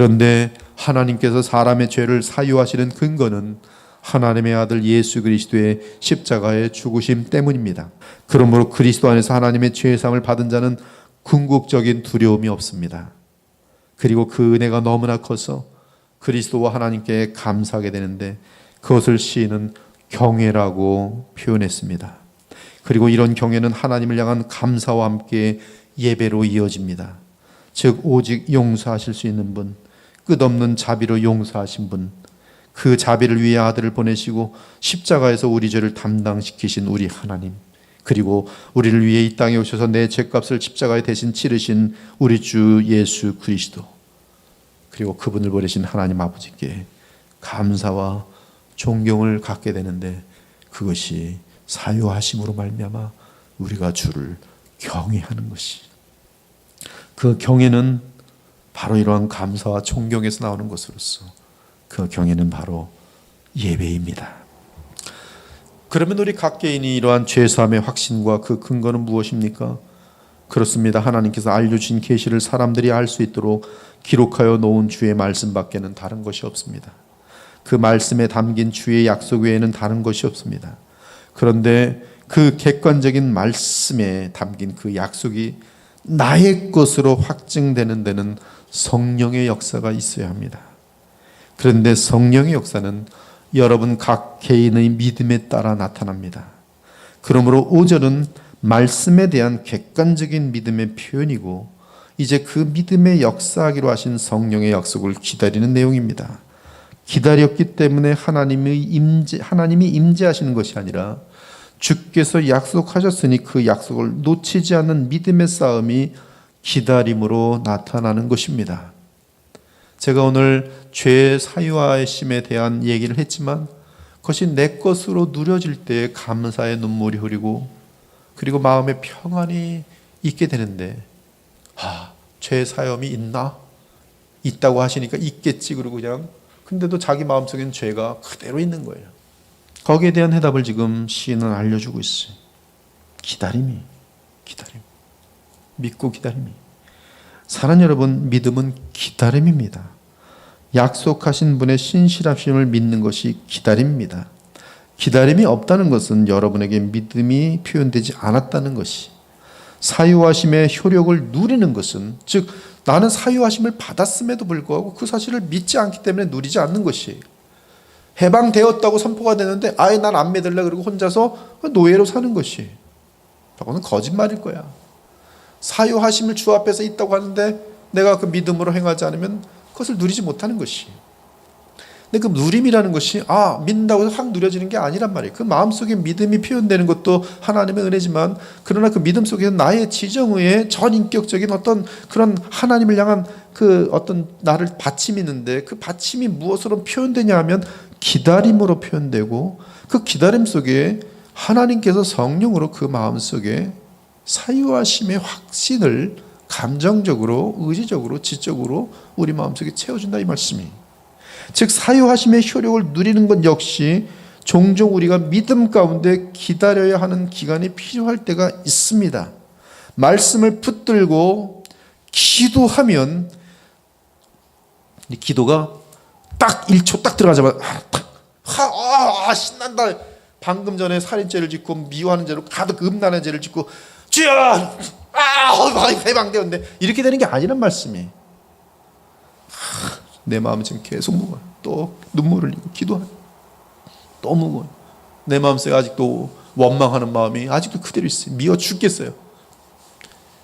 그런데 하나님께서 사람의 죄를 사유하시는 근거는 하나님의 아들 예수 그리스도의 십자가의 죽으심 때문입니다. 그러므로 그리스도 안에서 하나님의 죄상을 받은 자는 궁극적인 두려움이 없습니다. 그리고 그 은혜가 너무나 커서 그리스도와 하나님께 감사하게 되는데 그것을 시인은 경외라고 표현했습니다. 그리고 이런 경외는 하나님을 향한 감사와 함께 예배로 이어집니다. 즉 오직 용서하실 수 있는 분, 끝없는 자비로 용서하신 분, 그 자비를 위해 아들을 보내시고 십자가에서 우리 죄를 담당시키신 우리 하나님, 그리고 우리를 위해 이 땅에 오셔서 내 죄값을 십자가에 대신 치르신 우리 주 예수 그리스도, 그리고 그분을 보내신 하나님 아버지께 감사와 존경을 갖게 되는데 그것이 사유하심으로 말미암아 우리가 주를 경외하는 것이 그 경외는 바로 이러한 감사와 존경에서 나오는 것으로서 그 경외는 바로 예배입니다. 그러면 우리 각 개인이 이러한 죄사함의 확신과 그 근거는 무엇입니까? 그렇습니다. 하나님께서 알려주신 계시를 사람들이 알 수 있도록 기록하여 놓은 주의 말씀밖에는 다른 것이 없습니다. 그 말씀에 담긴 주의 약속 외에는 다른 것이 없습니다. 그런데 그 객관적인 말씀에 담긴 그 약속이 나의 것으로 확증되는 데는 성령의 역사가 있어야 합니다. 그런데 성령의 역사는 여러분 각 개인의 믿음에 따라 나타납니다. 그러므로 5절은 말씀에 대한 객관적인 믿음의 표현이고 이제 그 믿음의 역사하기로 하신 성령의 약속을 기다리는 내용입니다. 기다렸기 때문에 하나님의 임재, 하나님이 임재하시는 것이 아니라 주께서 약속하셨으니 그 약속을 놓치지 않는 믿음의 싸움이 기다림으로 나타나는 것입니다. 제가 오늘 죄 사유하심에 대한 얘기를 했지만 그것이 내 것으로 누려질 때 감사의 눈물이 흐리고 그리고 마음의 평안이 있게 되는데 아, 죄 사염이 있나? 있다고 하시니까 있겠지 그러고 그냥 근데도 자기 마음속엔 죄가 그대로 있는 거예요. 거기에 대한 해답을 지금 시인은 알려주고 있어요. 기다림이, 기다림. 믿고 기다림이. 사랑 여러분, 믿음은 기다림입니다. 약속하신 분의 신실하심을 믿는 것이 기다림입니다. 기다림이 없다는 것은 여러분에게 믿음이 표현되지 않았다는 것이 사유하심의 효력을 누리는 것은 즉 나는 사유하심을 받았음에도 불구하고 그 사실을 믿지 않기 때문에 누리지 않는 것이에요. 해방되었다고 선포가 되는데 아예 난 안 믿을래 그리고 혼자서 노예로 사는 것이 저거는 거짓말일 거야. 사유하심을 주 앞에서 있다고 하는데 내가 그 믿음으로 행하지 않으면 그것을 누리지 못하는 것이. 근데 그 누림이라는 것이 아 믿는다고 해서 확 누려지는 게 아니란 말이에요. 그 마음속에 믿음이 표현되는 것도 하나님의 은혜지만 그러나 그 믿음 속에서 나의 지정의의 전인격적인 어떤 그런 하나님을 향한 그 어떤 나를 받침이 있는데 그 받침이 무엇으로 표현되냐 하면 기다림으로 표현되고 그 기다림 속에 하나님께서 성령으로 그 마음 속에 사유하심의 확신을 감정적으로 의지적으로 지적으로 우리 마음속에 채워준다 이 말씀이 즉 사유하심의 효력을 누리는 것 역시 종종 우리가 믿음 가운데 기다려야 하는 기간이 필요할 때가 있습니다. 말씀을 붙들고 기도하면 이 기도가 딱 1초 딱 들어가자마자 아, 탁, 하, 아, 아, 신난다. 방금 전에 살인죄를 짓고 미워하는 죄로 가득 음란한 죄를 짓고 주여 아 해방되었는데 이렇게 되는 게 아니란 말씀이 내 마음은 지금 계속 무거워요. 또 눈물을 흘리고 기도하고 또 무거워요. 내 마음속에 아직도 원망하는 마음이 아직도 그대로 있어요. 미워 죽겠어요.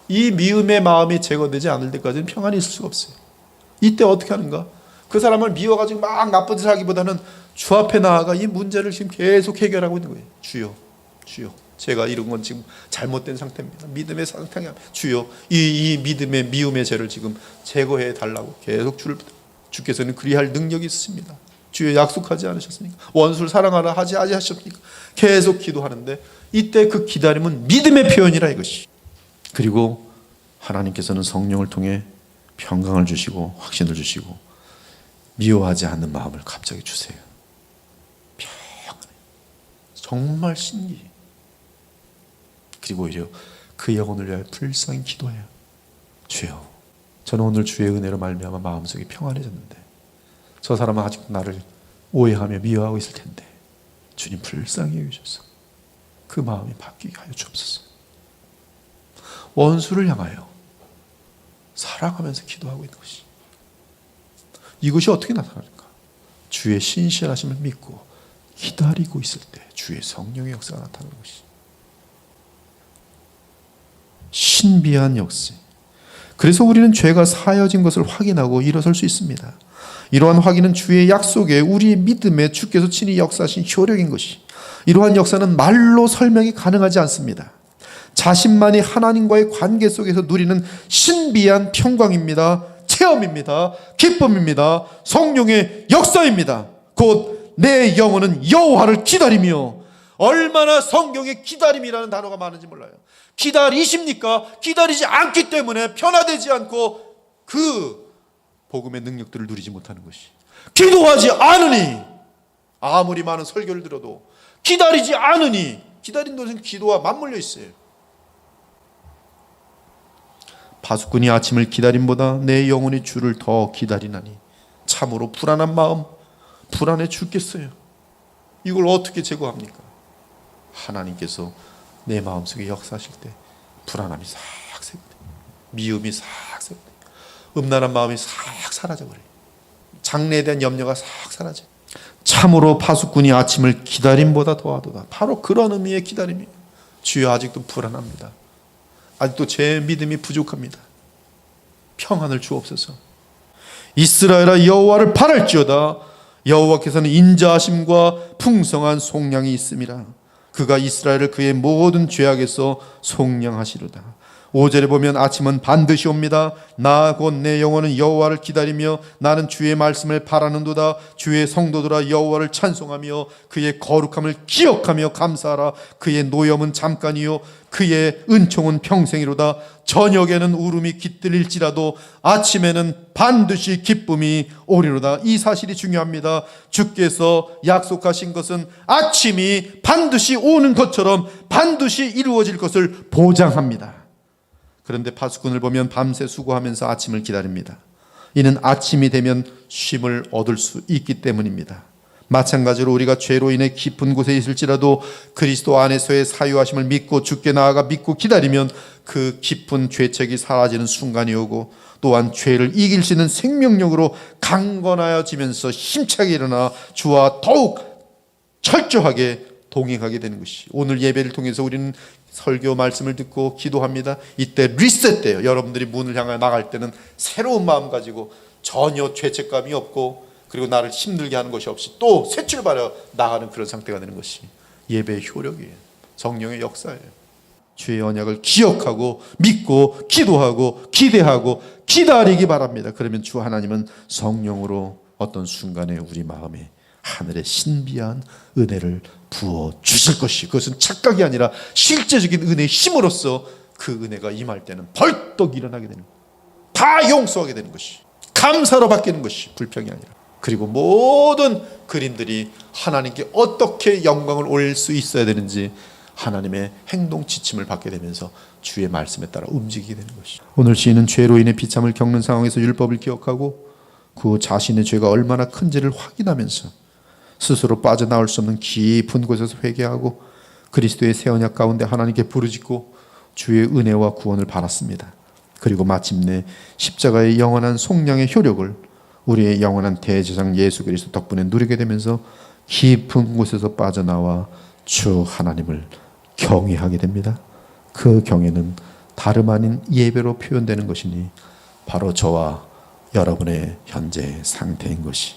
이 미움의 마음이 제거되지 않을 때까지는 평안이 있을 수가 없어요. 이때 어떻게 하는가? 그 사람을 미워가지고 막 나쁜 짓을 하기보다는 주 앞에 나아가 이 문제를 지금 계속 해결하고 있는 거예요. 주여, 주여. 제가 이런 건 지금 잘못된 상태입니다. 믿음의 상태가 주여 이, 이 믿음의 미움의 죄를 지금 제거해 달라고 계속 주를 주께서는 그리할 능력이 있으십니다. 주여 약속하지 않으셨습니까? 원수를 사랑하라 하지 아니하셨습니까? 계속 기도하는데 이때 그 기다림은 믿음의 표현이라 이것이. 그리고 하나님께서는 성령을 통해 평강을 주시고 확신을 주시고 미워하지 않는 마음을 갑자기 주세요. 평안해. 정말 신기해. 그리고 오히려 그 영혼을 위하여 불쌍히 기도해요. 주여, 저는 오늘 주의 은혜로 말미암아 마음속이 평안해졌는데 저 사람은 아직도 나를 오해하며 미워하고 있을 텐데 주님 불쌍히 여기셔서 그 마음이 바뀌게 하여 주옵소서. 원수를 향하여 사랑하면서 기도하고 있는 것이 이것이 어떻게 나타날까? 주의 신실하심을 믿고 기다리고 있을 때 주의 성령의 역사가 나타나는 것이 신비한 역사. 그래서 우리는 죄가 사여진 것을 확인하고 일어설 수 있습니다. 이러한 확인은 주의 약속에 우리의 믿음에 주께서 친히 역사하신 효력인 것이 이러한 역사는 말로 설명이 가능하지 않습니다. 자신만이 하나님과의 관계 속에서 누리는 신비한 평강입니다. 체험입니다. 기쁨입니다. 성령의 역사입니다. 곧 내 영혼은 여호와를 기다리며 얼마나 성경에 기다림이라는 단어가 많은지 몰라요. 기다리십니까? 기다리지 않기 때문에 변화되지 않고 그 복음의 능력들을 누리지 못하는 것이 기도하지 않으니 아무리 많은 설교를 들어도 기다리지 않으니 기다린 것은 기도와 맞물려 있어요. 바수꾼이 아침을 기다림보다 내 영혼이 주를 더 기다리나니 참으로 불안한 마음 불안해 죽겠어요. 이걸 어떻게 제거합니까? 하나님께서 내 마음속에 역사하실 때 불안함이 싹 세고 미움이 싹 세고 음란한 마음이 싹 사라져 버려요. 장래에 대한 염려가 싹 사라져. 참으로 파수꾼이 아침을 기다림보다 더하도다. 바로 그런 의미의 기다림이에요. 주여 아직도 불안합니다. 아직도 제 믿음이 부족합니다. 평안을 주옵소서. 이스라엘아 여호와를 바랄지어다. 여호와께서는 인자하심과 풍성한 속량이 있음이라. 그가 이스라엘을 그의 모든 죄악에서 속량하시리다. 5절에 보면 아침은 반드시 옵니다. 나 곧 내 영혼은 여호와를 기다리며 나는 주의 말씀을 바라는도다. 주의 성도들아 여호와를 찬송하며 그의 거룩함을 기억하며 감사하라. 그의 노염은 잠깐이요 그의 은총은 평생이로다. 저녁에는 울음이 깃들일지라도 아침에는 반드시 기쁨이 오리로다. 이 사실이 중요합니다. 주께서 약속하신 것은 아침이 반드시 오는 것처럼 반드시 이루어질 것을 보장합니다. 그런데 파수꾼을 보면 밤새 수고하면서 아침을 기다립니다. 이는 아침이 되면 쉼을 얻을 수 있기 때문입니다. 마찬가지로 우리가 죄로 인해 깊은 곳에 있을지라도 그리스도 안에서의 사유하심을 믿고 죽게 나아가 믿고 기다리면 그 깊은 죄책이 사라지는 순간이 오고 또한 죄를 이길 수 있는 생명력으로 강건하여지면서 힘차게 일어나 주와 더욱 철저하게 동행하게 되는 것이 오늘 예배를 통해서 우리는 설교 말씀을 듣고 기도합니다. 이때 리셋돼요. 여러분들이 문을 향해 나갈 때는 새로운 마음 가지고 전혀 죄책감이 없고 그리고 나를 힘들게 하는 것이 없이 또 새 출발해 나가는 그런 상태가 되는 것이 예배의 효력이에요. 성령의 역사예요. 주의 언약을 기억하고 믿고 기도하고 기대하고 기다리기 바랍니다. 그러면 주 하나님은 성령으로 어떤 순간에 우리 마음에 하늘의 신비한 은혜를 부어 주실 것이 그것은 착각이 아니라 실제적인 은혜의 힘으로써 그 은혜가 임할 때는 벌떡 일어나게 되는 다 용서하게 되는 것이 감사로 바뀌는 것이 불평이 아니라. 그리고 모든 그림들이 하나님께 어떻게 영광을 올릴 수 있어야 되는지 하나님의 행동 지침을 받게 되면서 주의 말씀에 따라 움직이게 되는 것이. 오늘 시인은 죄로 인해 비참을 겪는 상황에서 율법을 기억하고 그 자신의 죄가 얼마나 큰지를 확인하면서 스스로 빠져나올 수 없는 깊은 곳에서 회개하고 그리스도의 새 언약 가운데 하나님께 부르짖고 주의 은혜와 구원을 받았습니다. 그리고 마침내 십자가의 영원한 속량의 효력을 우리의 영원한 대제사장 예수 그리스도 덕분에 누리게 되면서 깊은 곳에서 빠져나와 주 하나님을 경외하게 됩니다. 그 경외는 다름 아닌 예배로 표현되는 것이니 바로 저와 여러분의 현재 상태인 것이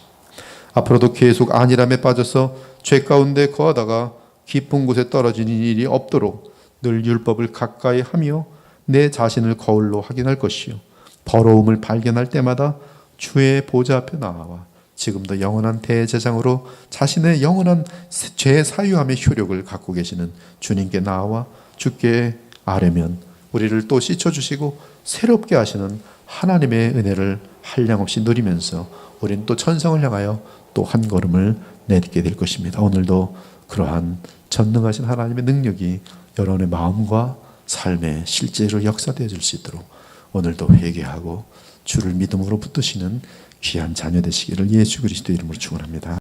앞으로도 계속 안일함에 빠져서 죄 가운데 거하다가 깊은 곳에 떨어지는 일이 없도록 늘 율법을 가까이 하며 내 자신을 거울로 확인할 것이요. 더러움을 발견할 때마다 주의 보좌 앞에 나와 지금도 영원한 대제장으로 자신의 영원한 죄 사유함의 효력을 갖고 계시는 주님께 나와 주께 아뢰면 우리를 또 씻어 주시고 새롭게 하시는 하나님의 은혜를 한량없이 누리면서 우리는 또 천성을 향하여 또 한 걸음을 내딛게 될 것입니다. 오늘도 그러한 전능하신 하나님의 능력이 여러분의 마음과 삶에 실제로 역사되어질 수 있도록 오늘도 회개하고 주를 믿음으로 붙드시는 귀한 자녀 되시기를 예수 그리스도 이름으로 축원합니다.